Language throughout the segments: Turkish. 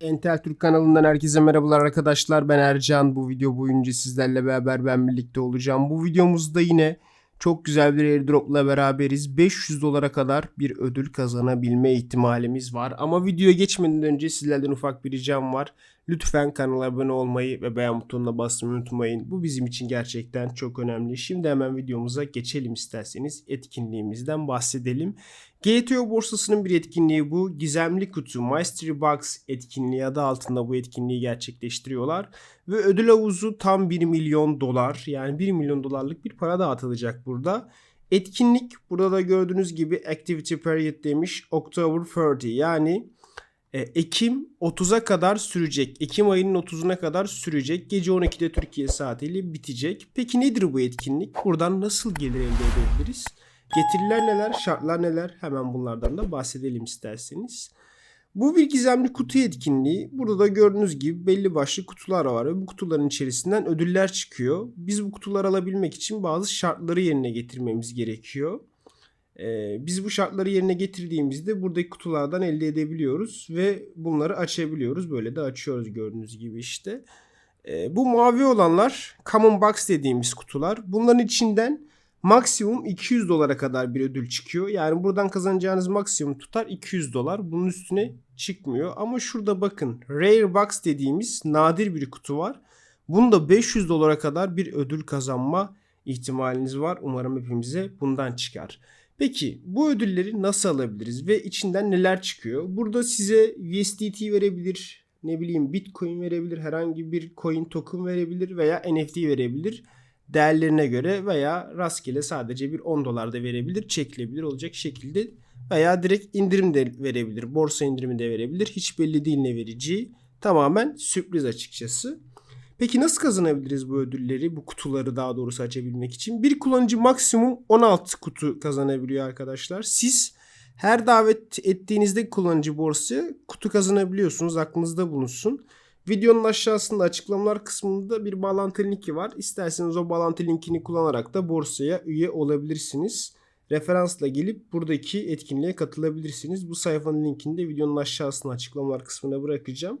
Entel Türk kanalından herkese merhabalar arkadaşlar. Ben Ercan. Bu video boyunca sizlerle beraber ben birlikte olacağım. Bu videomuzda yine çok güzel bir airdropla beraberiz. 500 dolara kadar bir ödül kazanabilme ihtimalimiz var. Ama videoya geçmeden önce sizlerden ufak bir ricam var. Lütfen kanala abone olmayı ve beğen butonuna basmayı unutmayın. Bu bizim için gerçekten çok önemli. Şimdi hemen videomuza geçelim isterseniz. Etkinliğimizden bahsedelim. GTO borsasının bir etkinliği bu. Gizemli kutu Mystery Box etkinliği adı altında bu etkinliği gerçekleştiriyorlar. Ve ödül havuzu tam 1 milyon dolar. Yani 1 milyon dolarlık bir para dağıtılacak burada. Etkinlik burada da gördüğünüz gibi Activity Period demiş October 30 yani Ekim 30'a kadar sürecek. Ekim ayının 30'una kadar sürecek. Gece 12'de Türkiye saatiyle bitecek. Peki nedir bu etkinlik? Buradan nasıl gelir elde edebiliriz? Getiriler neler, şartlar neler? Hemen bunlardan da bahsedelim isterseniz. Bu bir gizemli kutu etkinliği. Burada da gördüğünüz gibi belli başlı kutular var bu kutuların içerisinden ödüller çıkıyor. Biz bu kutuları alabilmek için bazı şartları yerine getirmemiz gerekiyor. Ee, biz bu şartları yerine getirdiğimizde buradaki kutulardan elde edebiliyoruz ve bunları açabiliyoruz. Böyle de açıyoruz gördüğünüz gibi işte. Ee, bu mavi olanlar Common Box dediğimiz kutular. Bunların içinden maksimum 200 dolara kadar bir ödül çıkıyor. Yani buradan kazanacağınız maksimum tutar 200 dolar. Bunun üstüne çıkmıyor. Ama şurada bakın Rare Box dediğimiz nadir bir kutu var. Bunda 500 dolara kadar bir ödül kazanma ihtimaliniz var. Umarım hepimize bundan çıkar. Peki bu ödülleri nasıl alabiliriz ve içinden neler çıkıyor? Burada size USDT verebilir, ne bileyim Bitcoin verebilir, herhangi bir coin token verebilir veya NFT verebilir değerlerine göre veya rastgele sadece bir 10 dolar da verebilir, çekilebilir olacak şekilde veya direkt indirim de verebilir, borsa indirimi de verebilir. Hiç belli değil ne vereceği. Tamamen sürpriz açıkçası. Peki nasıl kazanabiliriz bu ödülleri, bu kutuları daha doğrusu açabilmek için? Bir kullanıcı maksimum 16 kutu kazanabiliyor arkadaşlar. Siz her davet ettiğinizde kullanıcı borsaya kutu kazanabiliyorsunuz. Aklınızda bulunsun. Videonun aşağısında açıklamalar kısmında bir bağlantı linki var. İsterseniz o bağlantı linkini kullanarak da borsaya üye olabilirsiniz. Referansla gelip buradaki etkinliğe katılabilirsiniz. Bu sayfanın linkini de videonun aşağısına açıklamalar kısmına bırakacağım.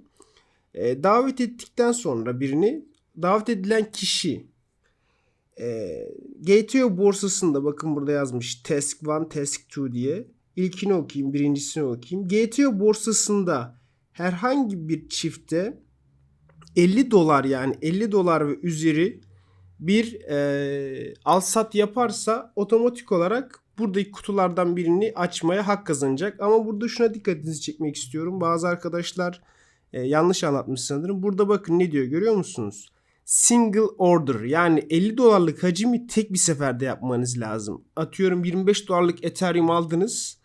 E, davet ettikten sonra birini davet edilen kişi e, GTO borsasında bakın burada yazmış Task 1, Task 2 diye. İlkini okuyayım, birincisini okuyayım. GTO borsasında herhangi bir çifte 50 dolar yani 50 dolar ve üzeri bir e, al sat yaparsa otomatik olarak buradaki kutulardan birini açmaya hak kazanacak. Ama burada şuna dikkatinizi çekmek istiyorum. Bazı arkadaşlar e, yanlış anlatmış sanırım. Burada bakın ne diyor görüyor musunuz? Single order yani 50 dolarlık hacimi tek bir seferde yapmanız lazım. Atıyorum 25 dolarlık Ethereum aldınız.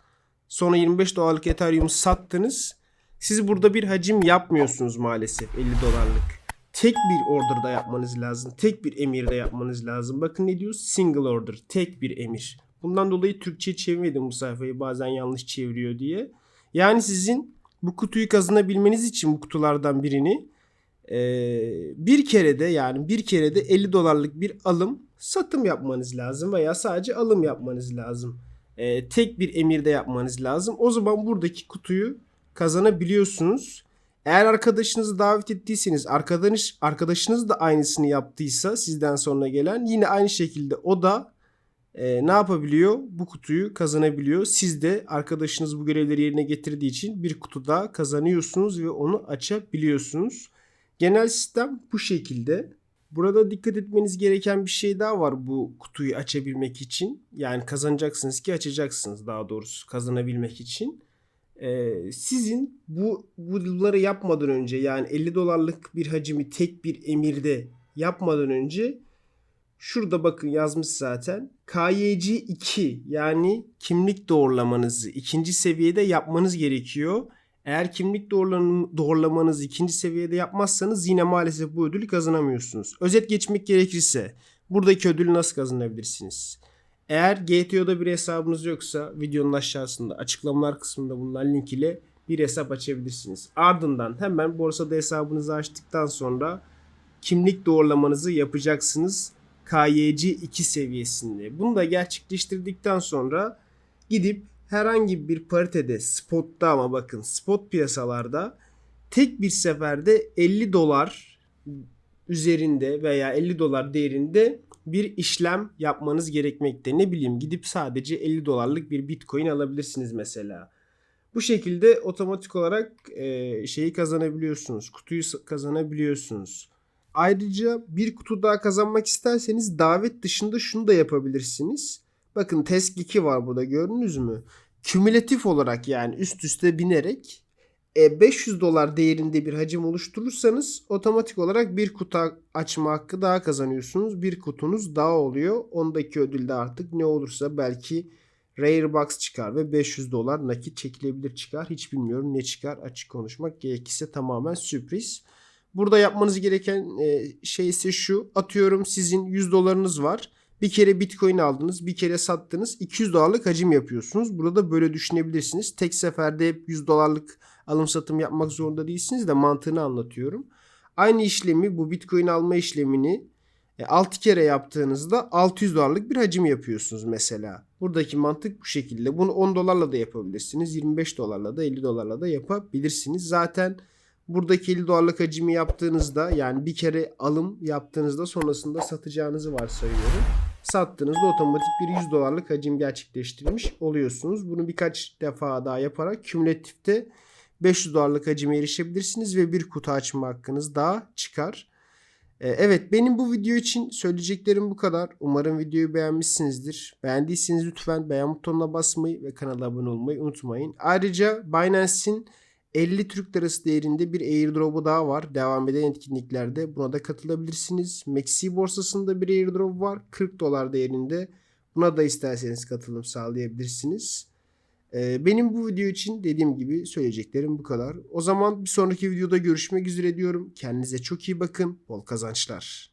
Sonra 25 dolarlık Ethereum sattınız. Siz burada bir hacim yapmıyorsunuz maalesef 50 dolarlık. Tek bir orderda yapmanız lazım. Tek bir emirde yapmanız lazım. Bakın ne diyor? Single order. Tek bir emir. Bundan dolayı Türkçe çevirmedim bu sayfayı. Bazen yanlış çeviriyor diye. Yani sizin bu kutuyu kazanabilmeniz için bu kutulardan birini bir kere de yani bir kere de 50 dolarlık bir alım satım yapmanız lazım veya sadece alım yapmanız lazım. tek bir emirde yapmanız lazım. O zaman buradaki kutuyu kazanabiliyorsunuz. Eğer arkadaşınızı davet ettiyseniz arkadaş arkadaşınız da aynısını yaptıysa sizden sonra gelen yine aynı şekilde o da e, ne yapabiliyor? Bu kutuyu kazanabiliyor. Siz de arkadaşınız bu görevleri yerine getirdiği için bir kutu daha kazanıyorsunuz ve onu açabiliyorsunuz. Genel sistem bu şekilde. Burada dikkat etmeniz gereken bir şey daha var bu kutuyu açabilmek için. Yani kazanacaksınız ki açacaksınız daha doğrusu kazanabilmek için. Ee, sizin bu bunları yapmadan önce yani 50 dolarlık bir hacimi tek bir emirde yapmadan önce şurada bakın yazmış zaten KYC 2 yani kimlik doğrulamanızı ikinci seviyede yapmanız gerekiyor. Eğer kimlik doğrulam- doğrulamanızı ikinci seviyede yapmazsanız yine maalesef bu ödülü kazanamıyorsunuz. Özet geçmek gerekirse buradaki ödülü nasıl kazanabilirsiniz? Eğer GTO'da bir hesabınız yoksa videonun aşağısında açıklamalar kısmında bulunan link ile bir hesap açabilirsiniz. Ardından hemen borsada hesabınızı açtıktan sonra kimlik doğrulamanızı yapacaksınız. KYC 2 seviyesinde. Bunu da gerçekleştirdikten sonra gidip herhangi bir paritede spotta ama bakın spot piyasalarda tek bir seferde 50 dolar üzerinde veya 50 dolar değerinde bir işlem yapmanız gerekmekte. Ne bileyim gidip sadece 50 dolarlık bir bitcoin alabilirsiniz mesela. Bu şekilde otomatik olarak şeyi kazanabiliyorsunuz. Kutuyu kazanabiliyorsunuz. Ayrıca bir kutu daha kazanmak isterseniz davet dışında şunu da yapabilirsiniz. Bakın Tesk 2 var burada gördünüz mü? Kümülatif olarak yani üst üste binerek e, 500 dolar değerinde bir hacim oluşturursanız otomatik olarak bir kutu açma hakkı daha kazanıyorsunuz. Bir kutunuz daha oluyor. Ondaki ödül de artık ne olursa belki Rare Box çıkar ve 500 dolar nakit çekilebilir çıkar. Hiç bilmiyorum ne çıkar açık konuşmak gerekirse tamamen sürpriz. Burada yapmanız gereken e, şey ise şu. Atıyorum sizin 100 dolarınız var. Bir kere bitcoin aldınız, bir kere sattınız. 200 dolarlık hacim yapıyorsunuz. Burada böyle düşünebilirsiniz. Tek seferde hep 100 dolarlık alım satım yapmak zorunda değilsiniz de mantığını anlatıyorum. Aynı işlemi bu bitcoin alma işlemini 6 kere yaptığınızda 600 dolarlık bir hacim yapıyorsunuz mesela. Buradaki mantık bu şekilde. Bunu 10 dolarla da yapabilirsiniz. 25 dolarla da 50 dolarla da yapabilirsiniz. Zaten buradaki 50 dolarlık hacimi yaptığınızda yani bir kere alım yaptığınızda sonrasında satacağınızı varsayıyorum. Sattığınızda otomatik bir 100 dolarlık hacim gerçekleştirmiş oluyorsunuz. Bunu birkaç defa daha yaparak kümülatifte 500 dolarlık hacime erişebilirsiniz ve bir kutu açma hakkınız daha çıkar. Ee, Evet benim bu video için söyleyeceklerim bu kadar. Umarım videoyu beğenmişsinizdir. Beğendiyseniz lütfen beğen butonuna basmayı ve kanala abone olmayı unutmayın. Ayrıca Binance'in 50 Türk Lirası değerinde bir airdrop'u daha var. Devam eden etkinliklerde buna da katılabilirsiniz. Maxi borsasında bir airdrop var. 40 dolar değerinde. Buna da isterseniz katılım sağlayabilirsiniz. Ee, Benim bu video için dediğim gibi söyleyeceklerim bu kadar. O zaman bir sonraki videoda görüşmek üzere diyorum. Kendinize çok iyi bakın. Bol kazançlar.